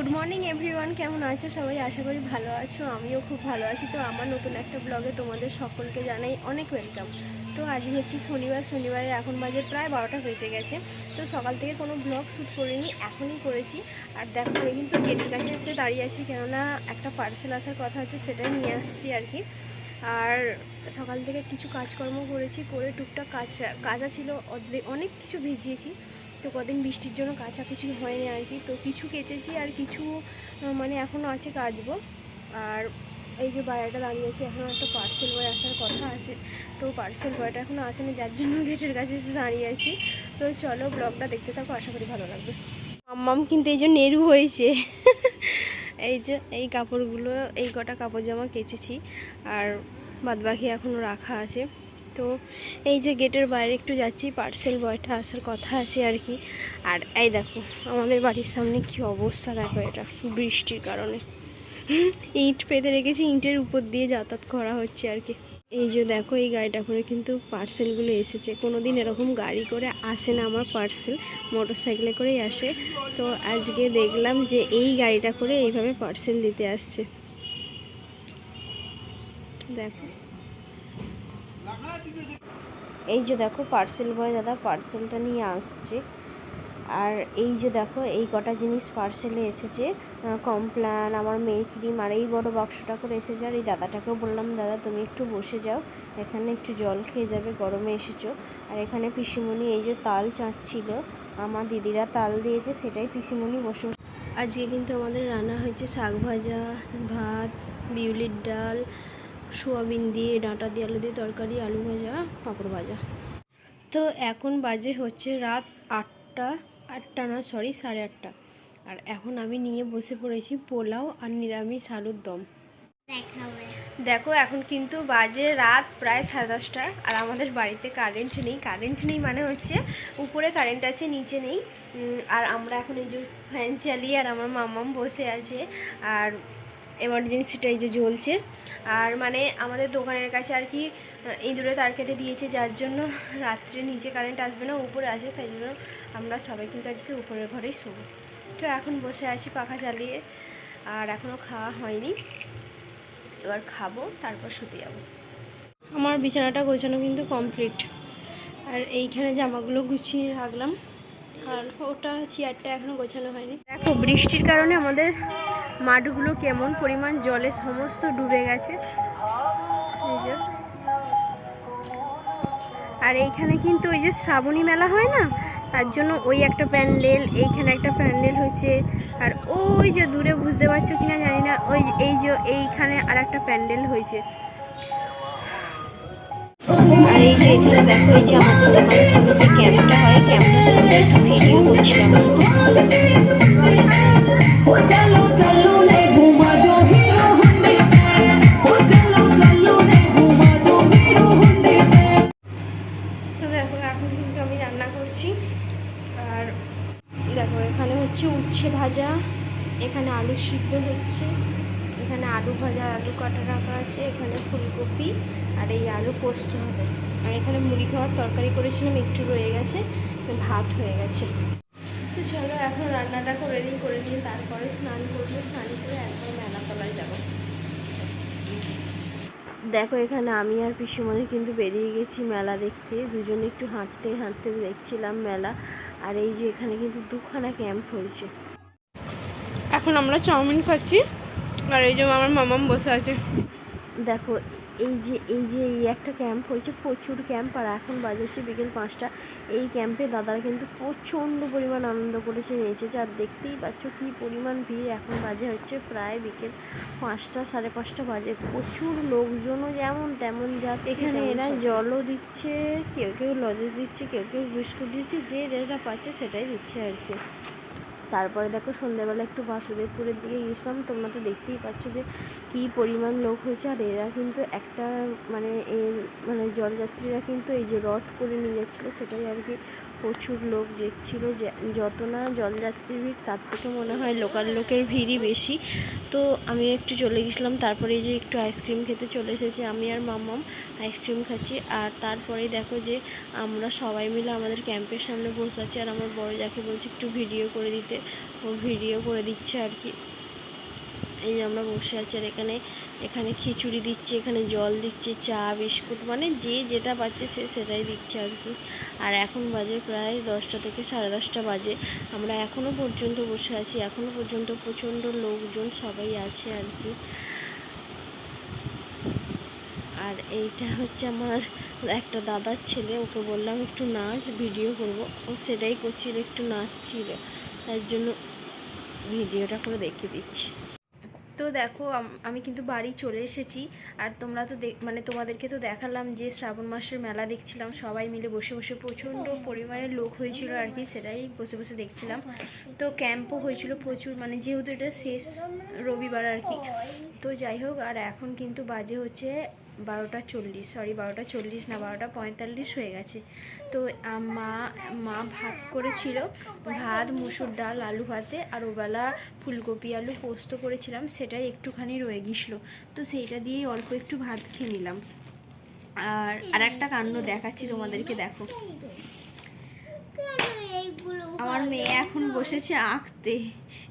Good morning everyone কেমন আছো? সবাই আশা করি ভালো আছো। আমিও খুব ভালো আছি। তো আমার নতুন একটা ব্লগে তোমাদের সকলকে জানাই অনেক ওয়েলকাম তো আজকে হচ্ছে শনিবার। শনিবারে এখন বাজে প্রায় বারোটা বেজে গেছে। তো সকাল থেকে কোনো ব্লগ শ্যুট করিনি, এখনই করেছি। আর দেখো আমি কিন্তু গেটের কাছে এসে দাঁড়িয়ে আছি, কেননা একটা পার্সেল আসার কথা হচ্ছে সেটা নিয়ে আসছি আর কি আর সকাল থেকে কিছু কাজকর্ম করেছি, করে টুকটাক কাজ, কাজা ছিল অনেক কিছু ভিজিয়েছি। তো কদিন বৃষ্টির জন্য কাঁচা কিছু হয়নি আর কি। তো কিছু কেচেছি আর কিছু মানে এখনও আছে কাচবো। আর এই যে বাইরেটা দাঁড়িয়েছে এখনও একটা পার্সেল বয় আসার কথা আছে। তো পার্সেল বয়টা এখনও আসেনি, যার জন্য গেটের কাছে এসে দাঁড়িয়ে আছি। তো চলো ব্লগটা দেখতে থাকো, আশা করি ভালো লাগবে। মাম্মাম কিন্তু এই যে নেরু হয়েছে। এই যে এই কাপড়গুলো, এই কটা কাপড় জামা কেচেছি। আর বাদবাকি এখনও রাখা আছে। তো এই যে গেটের বাইরে একটু যাচ্ছি পার্সেল বয়টা আসার কথা আছে আর কি। আর এই দেখো, আমাদের বাড়ির সামনে কি অবস্থা দেখো এটা, বৃষ্টির কারণে। ইট পেতে রেখেছি, ইটের উপর দিয়ে যাতায়াত করা হচ্ছে আর কি। এই যে দেখো, এই গাড়িটা করে কিন্তু পার্সেলগুলো এসেছে। কোনো দিন এরকম গাড়ি করে আসে না আমার পার্সেল মোটর সাইকেলে করেই আসে। তো আজকে দেখলাম যে এই গাড়িটা করে এইভাবে পার্সেল দিতে আসছে। দেখো। এই যে দেখো পার্সেল বয় দাদা পার্সেলটা নিয়ে আসছে। আর এই যে দেখো, এই কটা জিনিস পার্সেলে এসেছে। কমপ্ল্যান আমার মেয়ের ক্রিম আর এই বড় বাক্সটা করে এসেছে। আর এই দাদাটাকেও বললাম, দাদা, তুমি একটু বসে যাও। এখানে একটু জল খেয়ে যাবে, গরমে এসেছ। আর এখানে পিসিমণি এই যে তাল চাঁচ্ছিল আমার দিদিরা তাল দিয়েছে, সেটাই পিসিমণি বসে- আজকে কিন্তু আমাদের রান্না হয়েছে শাক ভাজা, ভাত, বিউলির ডাল সোয়াবিন দিয়ে, ডাঁটা দিয়ে, আলু দিয়ে তরকারি, আলু ভাজা, পাঁপড় ভাজা। তো এখন বাজে হচ্ছে রাত আটটা আটটা না সরি সাড়ে আটটা। আর এখন আমি নিয়ে বসে পড়েছি পোলাও আর নিরামিষ আলুর দম। দেখো, এখন কিন্তু বাজে রাত প্রায় সাড়ে দশটা আর আমাদের বাড়িতে কারেন্ট নেই। কারেন্ট নেই মানে হচ্ছে উপরে কারেন্ট আছে, নিচে নেই। আর আমরা এখন এই যে ফ্যান চালিয়ে আর আমার মামাম বসে আছে। আর এমার্জেন্সিটা এই যে জ্বলছে। আর মানে আমাদের দোকানের কাছে আর কি ইঁদুরে তার কেটে দিয়েছে, যার জন্য রাত্রে নিচে কারেন্ট আসবে না, উপরে আসে, তাই জন্য আমরা সবাই কিন্তু আজকে উপরের ঘরেই শোবো। তো এখন বসে আছি পাখা চালিয়ে, আর এখনও খাওয়া হয়নি। এবার খাব, তারপর শুতে যাব। আমার বিছানাটা গোছানো কিন্তু কমপ্লিট আর এইখানে জামাগুলো গুছিয়ে রাখলাম। আর ওটা চেয়ারটা এখনও গোছানো হয়নি। দেখো, বৃষ্টির কারণে আমাদের মাঠগুলো কেমন পরিমাণ জলে সমস্ত ডুবে গেছে? আর এইখানে কিন্তু ওই যে শ্রাবণী মেলা হয় না? তার জন্য ওই একটা প্যান্ডেল, এইখানে একটা প্যান্ডেল হয়েছে আর ওই যে দূরে বুঝতে পারছ কিনা জানি না, ওই এই যে, এইখানে আর একটা প্যান্ডেল হয়েছে। আর এই যে দেখো, এই যে আমাদের সামনে যে ক্যাম্পটা হয় ক্যাম্পটার সামনে একটা ভিডিও করছিলাম। ভাজা, এখানে আলু সিদ্ধ হচ্ছে, এখানে আলু ভাজা, আলু কাটা রাখা আছে, এখানে ফুলকপি, আর এই আলু পোস্ত হবে। আর এখানে মুড়ি খাওয়ার তরকারি করেছিলাম, একটু রয়ে গেছে, ভাত হয়ে গেছে। তো চলো এখন রান্নাটা করে নিই করে নিয়ে তারপরে স্নান করব। স্নান করে একবার মেলাতলায় যাব। দেখো এখানে আমি আর পিসুমণি কিন্তু বেরিয়ে গেছি মেলা দেখতে। দুজনে একটু হাঁটতে হাঁটতে দেখছিলাম মেলা। আর এই যে এখানে কিন্তু দুখানা ক্যাম্প হয়েছে। এখন আমরা চাউমিন খাচ্ছি। আর এই যে আমার মামাম বসে আছে। দেখো এই যে এই যে এই একটা ক্যাম্প হয়েছে প্রচুর ক্যাম্প আর এখন বাজে হচ্ছে বিকেল পাঁচটা। এই ক্যাম্পে দাদারা কিন্তু প্রচণ্ড পরিমাণ আনন্দ করেছে নেচেছে আর দেখতেই পাচ্ছ কী পরিমাণ ভিড়। এখন বাজে হচ্ছে প্রায় বিকেল পাঁচটা সাড়ে পাঁচটা বাজে। প্রচুর লোকজনও যেমন তেমন যাত এখানে এরা জলও দিচ্ছে কেউ কেউ লজেস দিচ্ছে কেউ কেউ বিস্কুট দিচ্ছে যে যেটা পাচ্ছে সেটাই দিচ্ছে আর কি। তারপরে দেখো সন্ধ্যাবেলা একটু বাসুদেবপুরের দিকে গিয়েছিলাম, তোমরা তো দেখতেই পাচ্ছ যে কি পরিমাণ লোক হয়েছে। আর এরা কিন্তু একটা মানে এর মানে জলযাত্রীরা কিন্তু এই যে রড করে নিয়ে যাচ্ছিল, সেটাই আর কি প্রচুর লোক দেখছিল যত না জলযাত্রীর ভিড়, তার থেকে মনে হয় লোকাল লোকের ভিড়ই বেশি। তো আমি একটু চলে গেছিলাম, তারপরে যে একটু আইসক্রিম খেতে চলে এসেছি আমি আর মামাম আইসক্রিম খাচ্ছি আর তারপরেই দেখো যে আমরা সবাই মিলে আমাদের ক্যাম্পের সামনে বসে আছি আর আমার বড় যাকে বলছি একটু ভিডিও করে দিতে, ও ভিডিও করে দিচ্ছে আর কি। এই আমরা বসে আছি আর এখানে এখানে খিচুড়ি দিচ্ছে, এখানে জল দিচ্ছে, চা, বিস্কুট মানে যে যেটা পাচ্ছে সে সেটাই দিচ্ছে আর কি। আর এখন বাজে প্রায় দশটা থেকে সাড়ে দশটা বাজে। আমরা এখনও পর্যন্ত বসে আছি এখনও পর্যন্ত প্রচণ্ড লোকজন সবাই আছে আর কি। আর এইটা হচ্ছে আমার একটা দাদার ছেলে, ওকে বললাম একটু নাচ, ভিডিও করব। ও সেটাই করছিল, একটু নাচছিল। তার জন্য ভিডিওটা করে দেখিয়ে দিচ্ছি। তো দেখো আমি কিন্তু বাড়ি চলে এসেছি। আর তোমরা তো দেখ মানে তোমাদেরকে তো দেখালাম যে শ্রাবণ মাসের মেলা দেখছিলাম। সবাই মিলে বসে বসে প্রচণ্ড পরিমাণে লোক হয়েছিল আর কি সেটাই বসে বসে দেখছিলাম। তো ক্যাম্পও হয়েছিল প্রচুর মানে যেহেতু এটা শেষ রবিবার আর কি। তো যাই হোক আর এখন কিন্তু বাজে হচ্ছে বারোটা চল্লিশ সরি বারোটা চল্লিশ না, বারোটা পঁয়তাল্লিশ হয়ে গেছে। তো মা মা ভাত করেছিল, ভাত, মুসুর ডাল, আলু ভাতে, আর ওবেলা ফুলকপি, আলু পোস্ত করেছিলাম, সেটাই একটুখানি রয়ে গিয়েছিল। তো সেইটা দিয়েই অল্প একটু ভাত খেয়ে নিলাম। আর আর একটা কাণ্ড দেখাচ্ছি তোমাদেরকে, দেখো। আমার মেয়ে এখন বসেছে আঁকতে।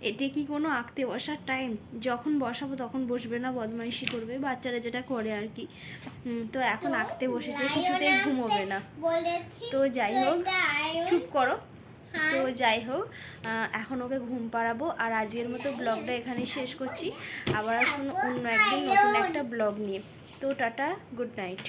এটা কি কোনো আঁকতে বসার টাইম যখন বসাবো তখন বসবে না, বদমাইশি করবে, বাচ্চারা যেটা করে আর কি। তো এখন আঁকতে বসেছে, কিছুতেই ঘুমোবে না। তো যাই হোক, চুপ করো। তো যাই হোক এখন ওকে ঘুম পাড়াবো আর আজকের মতো ব্লগটা এখানে শেষ করছি। আবার আসুন অন্য একদিন নতুন একটা ব্লগ নিয়ে। তো টাটা, গুড নাইট।